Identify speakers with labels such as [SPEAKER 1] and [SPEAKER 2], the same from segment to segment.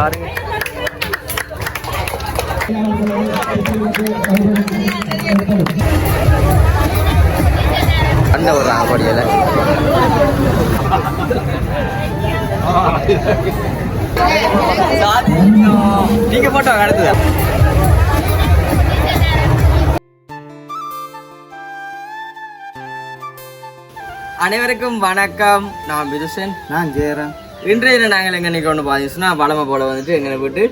[SPEAKER 1] பாருங்க. அந்த ஒரு ராங்கப்படியில் நீங்க போட்டோ அடுத்தது அனைவருக்கும் வணக்கம். நான் விதுசன்
[SPEAKER 2] நான் ஜெயராம்.
[SPEAKER 1] இன்றைய நாங்கள் எங்க நிற்கிறோம்னு பார்த்தீங்கன்னா வளமை போல வந்துட்டு எங்களை விட்டு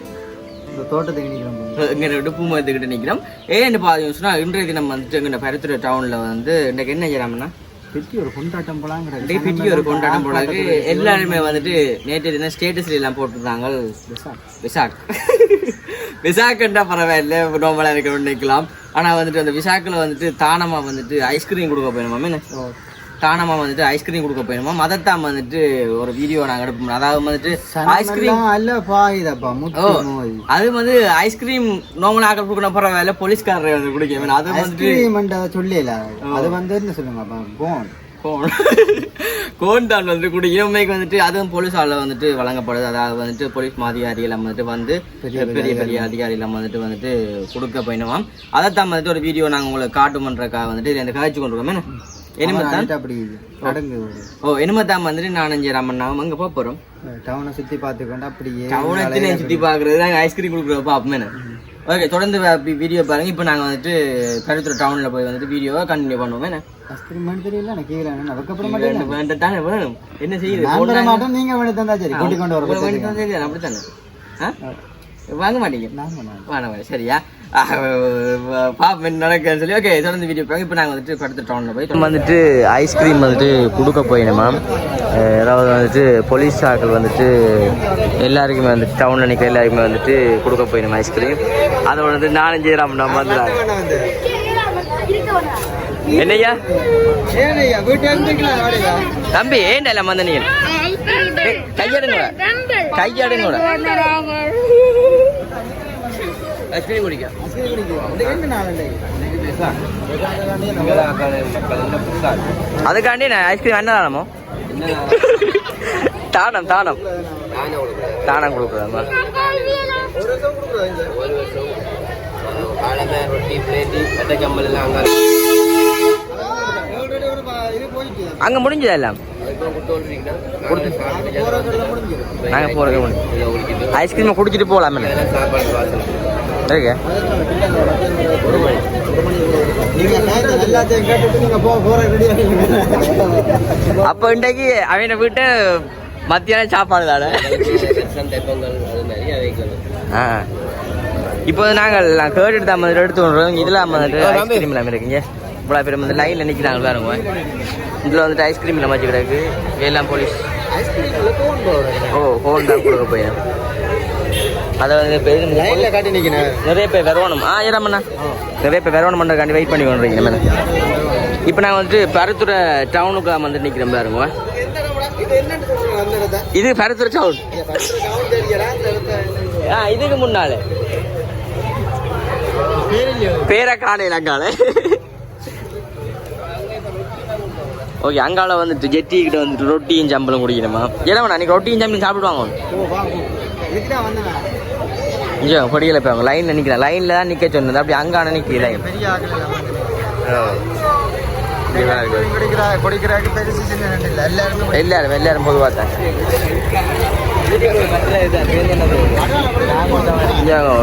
[SPEAKER 2] இந்த தோட்டத்துக்கு நிற்கிறோம்
[SPEAKER 1] எங்களை விட்டு பூமத்துக்கிட்ட நிற்கிறோம். ஏன்னு பார்த்தீங்கன்னா இன்றைய தினம் வந்துட்டு எங்கள் பருத்துறை டவுனில் வந்து இன்னைக்கு என்ன செய்யலாம்னா
[SPEAKER 2] பெட்டி ஒரு கொண்டாட்டம் போலாங்கிற
[SPEAKER 1] டிபிடி ஒரு கொண்டாட்டம் போடாது எல்லாருமே வந்துட்டு நேற்று தினம் ஸ்டேட்டஸ்ல எல்லாம் போட்டிருந்தாங்க. விசாக். விசாக்குன்றா பரவாயில்ல நோம்பலாக இருக்க நிற்கலாம். ஆனால் வந்துட்டு அந்த விசாக்கில் வந்துட்டு தானமாக வந்துட்டு ஐஸ்கிரீம் கொடுக்க போயிருமாம் தானமா வந்துட்டு ஐஸ்கிரீம் கொடுக்க போயிருமா அதைத்தான் வந்துட்டு ஒரு வீடியோ நாங்கள் எடுப்போம் அதாவது வந்துட்டு ஐஸ்கிரீம் அது வந்து ஐஸ்கிரீம் நார்மலாக ஆக்கள் கொடுக்கணும் பரவாயில்ல போலீஸ்காரரை வந்து குடிக்க அது வந்துட்டு
[SPEAKER 2] சொல்லல அது வந்து என்ன சொல்லுங்க போன்
[SPEAKER 1] கோன் கோன் தான் வந்து கூட இஎம்ஐக்கு வந்துட்டு அதுவும் போலீஸ் ஆளில் வந்துட்டு வழங்கப்படுது. அதாவது வந்துட்டு போலீஸ் அதிகாரிகள் வந்துட்டு வந்து பெரிய பெரிய அதிகாரிகள். வந்துட்டு வந்துட்டு கொடுக்க போயினவாம் அதைத்தான் வந்துட்டு ஒரு வீடியோ நாங்கள் உங்களுக்கு காட்டுமன்றக்காக வந்துட்டு இதை காய்ச்சி கொண்டு இருக்கோம்
[SPEAKER 2] அப்படி
[SPEAKER 1] ஓ இனிமத்தான் வந்துட்டு நானஞ்சு ராமண்ணாவும் அங்கே போக போகிறோம்
[SPEAKER 2] டவுனை சுத்தி பார்த்துக்கொண்டு அப்படியே
[SPEAKER 1] டவுனத்திலே சுற்றி பார்க்குறது நாங்கள் ஐஸ்கிரீம் கொடுக்குறோம் பார்ப்போமே ஓகே தொடர்ந்து வீடியோ பாருங்க. இப்போ நாங்கள் வந்துட்டு கருத்துறை டவுனில் போய் வந்துட்டு வீடியோவை கண்டினியூ பண்ணுவோம் என்ன
[SPEAKER 2] ஐஸ்கிரீம் தெரியல அதுக்கப்புறம்
[SPEAKER 1] வேணும். என்ன செய்யுது?
[SPEAKER 2] தந்தா சரி. கூட்டிக் கொண்டு
[SPEAKER 1] தான் சரி, அப்படித்தானே? ஆ? வாங்க மாட்டீங்க.
[SPEAKER 2] நான்.
[SPEAKER 1] வாங்க பாப்பேன் நடக்குன்னு சொல்லி ஓகே தொடர்ந்து வீடியோ பாருங்க இப்போ நாங்கள் வந்துட்டு படுத்து டவுனில் போய் வந்துட்டு ஐஸ்கிரீம் வந்துட்டு கொடுக்க போயினோம் மேம் அதாவது வந்துட்டு போலீஸ் ஆக்கள் வந்துட்டு எல்லாருக்குமே வந்துட்டு டவுனில் நிற்கிற எல்லாருக்குமே வந்துட்டு கொடுக்க போயினோம் ஐஸ்கிரீம் அதோட வந்து நானும் ஜெயராம் நம்ம வந்து என்னய்யா?
[SPEAKER 2] ஏனையா வீட்டு இருந்துக்கலாம் வாடகை
[SPEAKER 1] தம்பி ஏன்டா எல்லாம் வந்த நீங்கள் கையடுங்க. கையடுங்க. ஐஸ்கிரீம் குடிக்க.
[SPEAKER 2] இந்த ரெண்டு நாள்
[SPEAKER 1] அதுக்காண்டி நான் ஐஸ்கிரீம் என்ன தானமோ? தானம் தானம். தானம் கொடுக்குறேன் அங்க முடிஞ்சதா எல்லாம்? நாங்க போறது ஐஸ்கிரீமை குடிச்சிட்டு போகலாம். இருக்கு அப்போ இன்றைக்கு அவனை வீட்டு மத்தியானம் சாப்பாடு தானே? ஆ. இப்போ நாங்கள் நான் கேட்டுட்டு தான் வந்து எடுத்து வரோம். இதில் வந்துட்டு ஐஸ்கிரீம் இல்லாமல் இருக்குங்க. இவ்வளோ பேர் வந்து லைனில் நிற்கிறாங்க பாருங்க. இதில் வந்துட்டு ஐஸ்கிரீம் இல்லாமல் வச்சு கிடக்கு எல்லாம் போலீஸ் ஓ ஃபோன் தான் கொடுக்க போய். அதை வந்து
[SPEAKER 2] லைன்ல காட்டி நிக்கிறேன்.
[SPEAKER 1] நிறைய பேர் வரணும். ஆ ஏறாமண்ணா நிறைய பேர் வரணும் பண்ணுறதுக்காண்டி வெயிட் பண்ணி கொண்டுறீங்க மேடம் இப்போ நாங்கள் வந்துட்டு பருத்துறை டவுனுக்கு வந்து நிற்கிறோம் பாருங்க.
[SPEAKER 2] இது
[SPEAKER 1] பருத்துறை டவுன் ஆ இதுக்கு முன்னால. பேரை காணையில் அங்கால. ஓகே அங்கால வந்துட்டு ஜெட்டி கிட்ட வந்துட்டு ரொட்டியும் சம்பளம் குடிக்கணுமா? ஏன்னா அன்னைக்கு ரொட்டியும் சம்பளம் சாப்பிடுவாங்க. இங்கே படிக்கல போய் அவங்க. லைனில் நிற்கிறேன் லைனில் தான் நிற்க சொன்னது. அப்படி அங்கான நிற்கல லைன்
[SPEAKER 2] பெரிய எல்லாருமே
[SPEAKER 1] எல்லாரும் எல்லாரும் பொதுவாக தான்.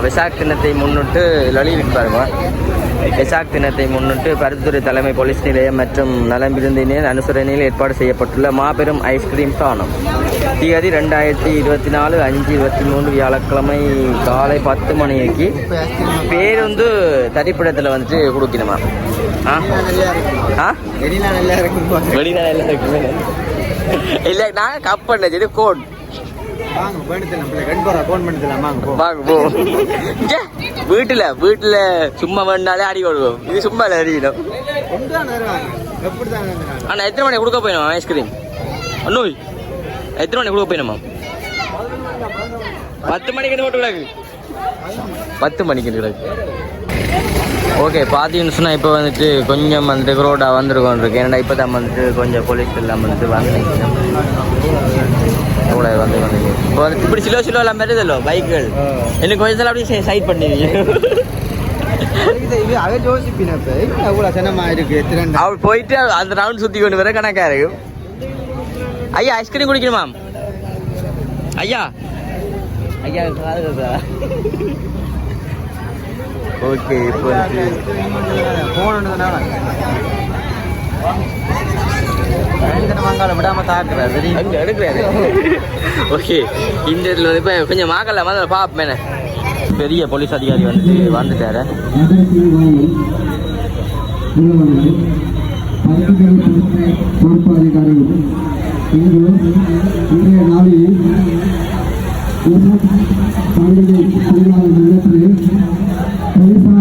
[SPEAKER 1] வெசாக் தினத்தை முன்னிட்டு லலிவிட் பாருங்க. வெசாக் தினத்தை முன்னிட்டு பருத்துறை தலைமை போலீஸ் நிலையம் மற்றும் நலம் விருந்தினர் அனுசரணையில் ஏற்பாடு செய்யப்பட்டுள்ள மாபெரும் ஐஸ்கிரீம் தானம் தேதி ரெண்டாயிரத்தி இருபத்தி நாலு அஞ்சு இருபத்தி மூணு வியாழக்கிழமை காலை பத்து மணிக்கு பேருந்து தரிப்பிடத்தில் வந்துட்டு கொடுக்கணுமா? ஆ? ஆ?
[SPEAKER 2] நல்லா இருக்கும்.
[SPEAKER 1] இருக்குமே இல்லை நான் கப் பண்ண சரி கோட் வீட்டுல வீட்டுல சும்மா வேணாலே அடி கொடுக்கும். இது சும்மா இல்லை
[SPEAKER 2] வருவாங்க.
[SPEAKER 1] அண்ணா எத்தனை மணி கொடுக்க போயிடும் ஐஸ்கிரீம் அண்ணோய். எத்தனை மணி கொடுக்க போயிடுமா பத்து மணிக்கு நோட்டு கிடக்கு பத்து மணிக்கு கிடக்கு ஓகே பார்த்தீங்கன்னு சொன்னால் இப்போ வந்துட்டு கொஞ்சம் வந்துட்டு ரோடாக வந்துருக்கோம் இருக்கு. ஏன்னா இப்போ தான் வந்துட்டு கொஞ்சம் போலீஸ் எல்லாம் வந்துட்டு வாங்க இவ்வளோ வந்து வந்து இப்போ வந்து இப்படி சிலோ சிலோ எல்லாம் வருதല്ലോ பைக்குகள். எனக்கு கொஞ்சம் நாள் அப்படியே சைட் பண்ணுவீங்க அவர் போயிட்டு அந்த ரவுண்ட் சுற்றி கொண்டு வர கணக்காக இருக்கும் ஐயா ஐஸ்கிரீம் குடிக்கணுமா ஐயா. ஐயா ஓகே இப்போ ஓகே இந்த இதில் வந்து இப்போ கொஞ்சம் மாக்கல மாதிரி பார்ப்பேன் பெரிய போலீஸ் அதிகாரி வந்துட்டு வந்துட்டாரு.
[SPEAKER 3] பொறுப்பு அதிகாரிகள் இன்று இன்றைய நாளில் பண்டிகை தொழிலாளர் இல்லத்தில்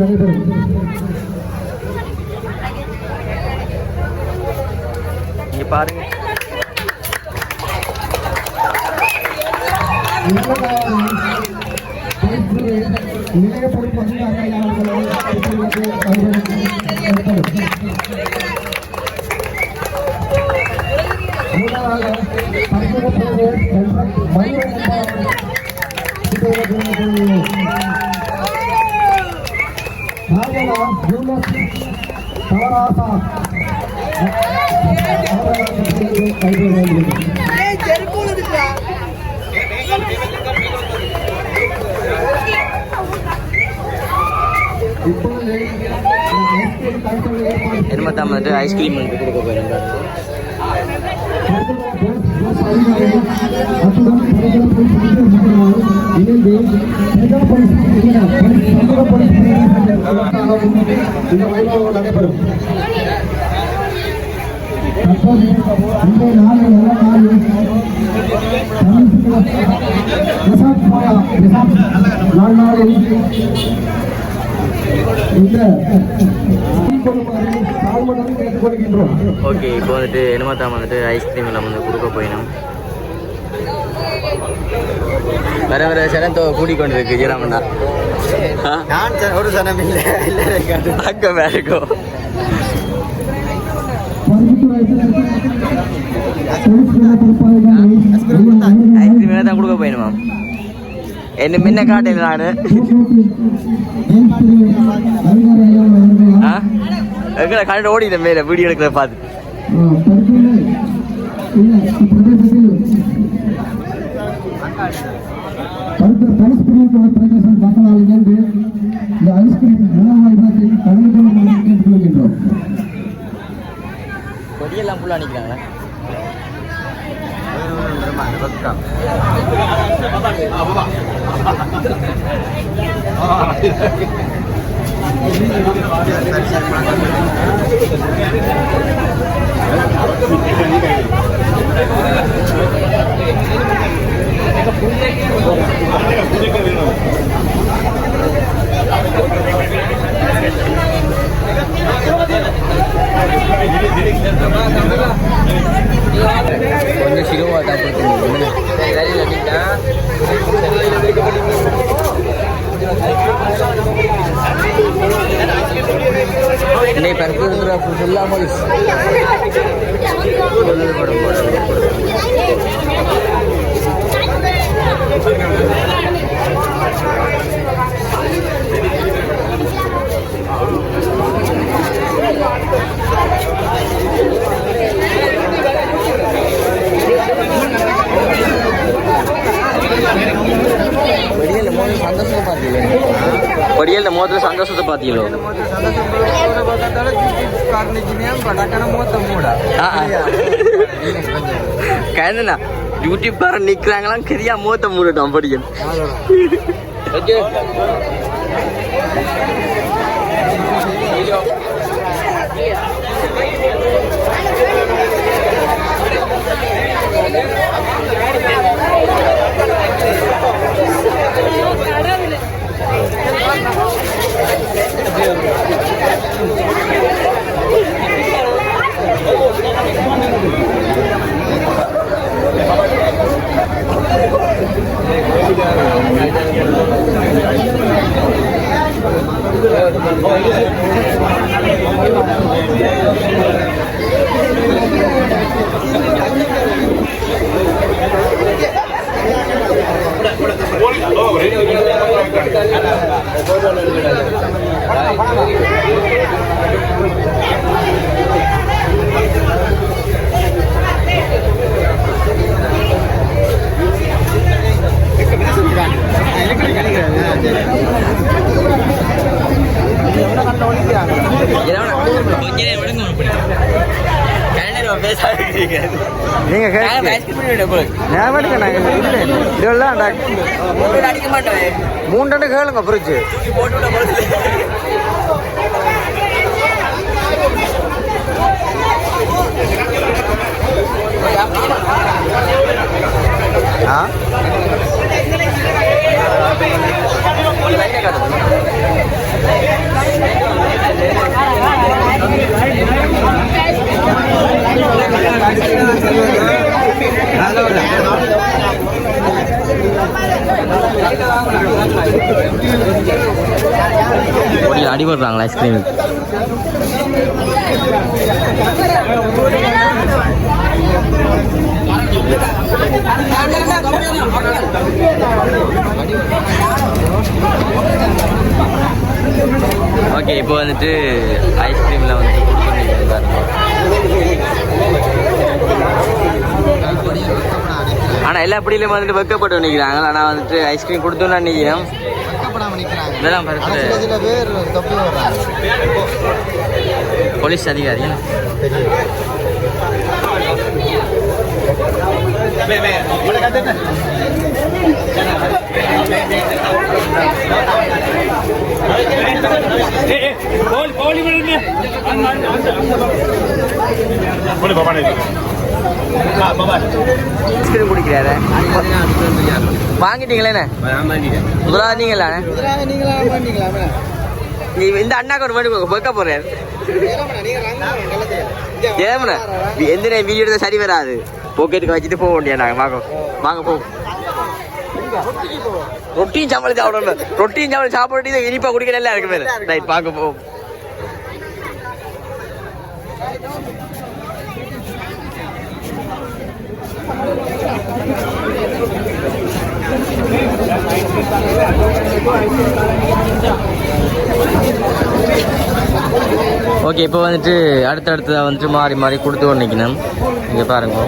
[SPEAKER 3] நடைபெறும்
[SPEAKER 1] இங்கே பாருங்க.
[SPEAKER 3] நிலைய பொறுப்பு அதிகாரி அவர்களால் குற்றத்தை வைபவம் மூணாவது பரிந்துரை வந்துட்டு ஐஸ்கிரீம் யூனஸ் சவராசா இப்பொழுது ஐஸ்கிரீம் நடைபெறும் இந்த நாளில் நாள் நாளில்
[SPEAKER 1] ஓகே இப்போ வந்துட்டு என்னமா தான் வந்துட்டு ஐஸ்கிரீம் எல்லாம் வந்து கொடுக்க போயினோம். வர வர சனத்தோ கூடிக்கொண்டு இருக்கு ஜீராமண்ணா
[SPEAKER 2] நான் ஒரு சனம் இல்லை இல்லை காட்டு
[SPEAKER 1] அங்கே வேலைக்கோ ஐஸ்கிரீம் என்ன தான் கொடுக்க போயினுமா என்ன முன்ன காட்டையில் நான் எங்களை கண்டு ஓடிட்டேன் மேலே வீடியோ எடுக்கிறத பார்த்து
[SPEAKER 3] இந்த ஐஸ்கிரீம் உணவு இனத்தில் கலந்து கொள்ளுமாறு கேட்டுக்கொள்கின்றோம்
[SPEAKER 1] கொடியெல்லாம் ஃபுல்லாக நிற்கிறாங்க கொஞ்சம் சிலுவா தான் இன்னைக்கு பர்பூர் ஃபுல்லாக போலீஸ் பொடியல் மோதிர சந்தோஷத்தை பார்த்தீங்களோ கண்ணா யூடியூப் பாரு நிக்கிறாங்களாம் கரியா மூத்த மூடட்டும் aqui, ó. fútbol en. பொடியல்
[SPEAKER 2] நீங்க ஞாபகம் நாங்க இல்லை. இதெல்லாம்
[SPEAKER 1] அடிக்க மாட்டேன்
[SPEAKER 2] மூணு கேளுங்க ஃப்ரிட்ஜ் ஆ
[SPEAKER 1] பொடியில் அடிபடுறாங்களா ஐஸ்கிரீம் ஓகே இப்போ வந்துட்டு ஐஸ்கிரீமில் வந்துட்டு கொடுத்துருந்தீங்க ஆனால் எல்லா பிடியிலையும் வந்துட்டு வெக்கப்பட்டு நிற்கிறாங்க ஆனால் வந்துட்டு ஐஸ்கிரீம் கொடுத்தோம்னா நிற்கிறோம் இதெல்லாம்.
[SPEAKER 2] சில பேர்
[SPEAKER 1] போலீஸ் அதிகாரி. ஐஸ்கிரீம் குடிக்கிறாரு. வாங்கிட்டீங்களே முதலாவது நீங்களா நீ இந்த அண்ணாக்கு ஒரு மாதிரி பொக்க போறேன் ஏமண்ணா எந்த வீடியோ எடுத்தா சரி வராது. பொக்கெட்டுக்கு வச்சுட்டு போக வேண்டிய நாங்க. வாங்க வாங்க போ. ரொட்டியும் சாப்பாடு சாப்பிடணும். ரொட்டியும் சாப்பாடு சாப்பிட்டு இனிப்பா குடிக்க நல்லா இருக்கு பேர். ரைட் பார்க்க போ. ஓகே இப்போ வந்துட்டு அடுத்தடுத்ததாக வந்துட்டு மாறி மாறி கொடுத்து நிற்கணும் இங்கே பாருங்க.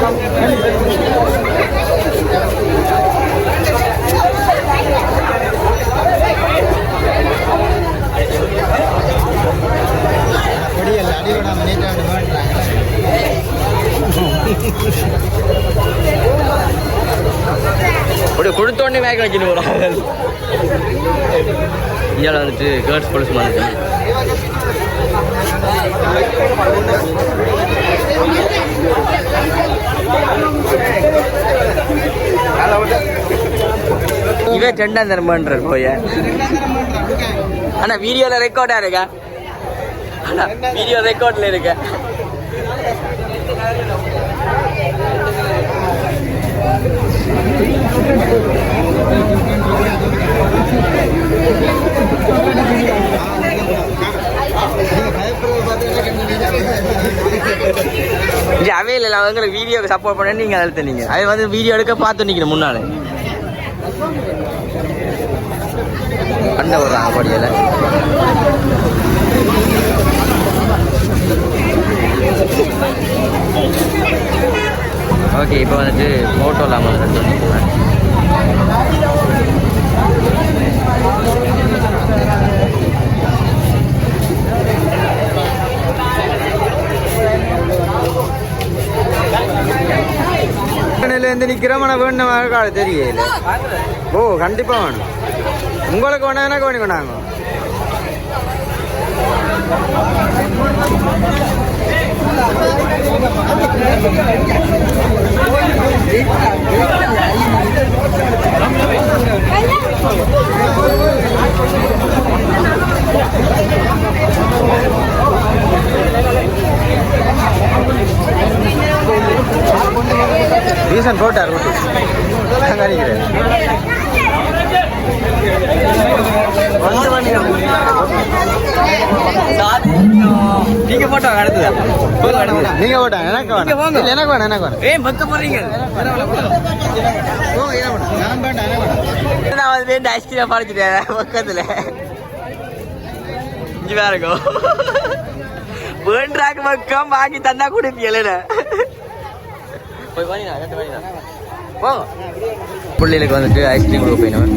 [SPEAKER 2] கொடியல்ல
[SPEAKER 1] கொடுத்தோடனே வேக வைக்கணும் ஒரு ஆள் இந்தியாவில் வந்துட்டு கேர்ள்ஸ் போலீஸ் மாதிரி இவன் ரெண்டாம் தரமான்ற போய. ஆனா வீடியோல ரெக்கார்டா இருக்கா? ஆனா வீடியோ ரெக்கார்ட்ல இருக்க. இங்க அவையில் அவங்களுக்கு வீடியோக்கு சப்போர்ட் பண்ண நீங்க அழுத்த நீங்க அவன் வந்து வீடியோ எடுக்க பார்த்து நிக்கணும் முன்னால. அண்டை விடுறாங்க கொடியில் ஓகே இப்போ வந்துட்டு ஃபோட்டோ இல்லாமல் ரெண்டு
[SPEAKER 2] இருந்து நிக்கிறோம் ஆனா வேணும் கால தெரியல ஓ வேணும். உங்களுக்கு வேணும் எனக்கு வேணும் ரீசன் போட்டார் ஓட்டு நான் நினைக்கிறேன்
[SPEAKER 1] நீங்க போட்டோ அடுத்ததா?
[SPEAKER 2] நீங்க போட்டாங்க எனக்கு வேணும்.
[SPEAKER 1] வாங்க.
[SPEAKER 2] எனக்கு வேணும் எனக்கு வேணும்.
[SPEAKER 1] ஏ மொத்த போறீங்க.
[SPEAKER 2] நான்
[SPEAKER 1] வந்து ஐஸ்கிரீம் பறிச்சிட்டேன் பக்கத்துல இங்க பாருங்க வேண்டாக்கு பக்கம் வாங்கி தந்தா குடிப்பீங்கள போய் வாங்கினா போங்க பிள்ளைகளுக்கு வந்துட்டு ஐஸ்கிரீம் கொடுக்க போயினோம்.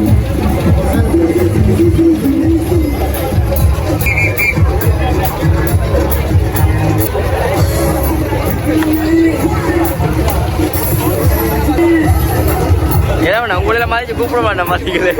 [SPEAKER 1] கூப்பிட வேண்டாம் மாட்டீங்களே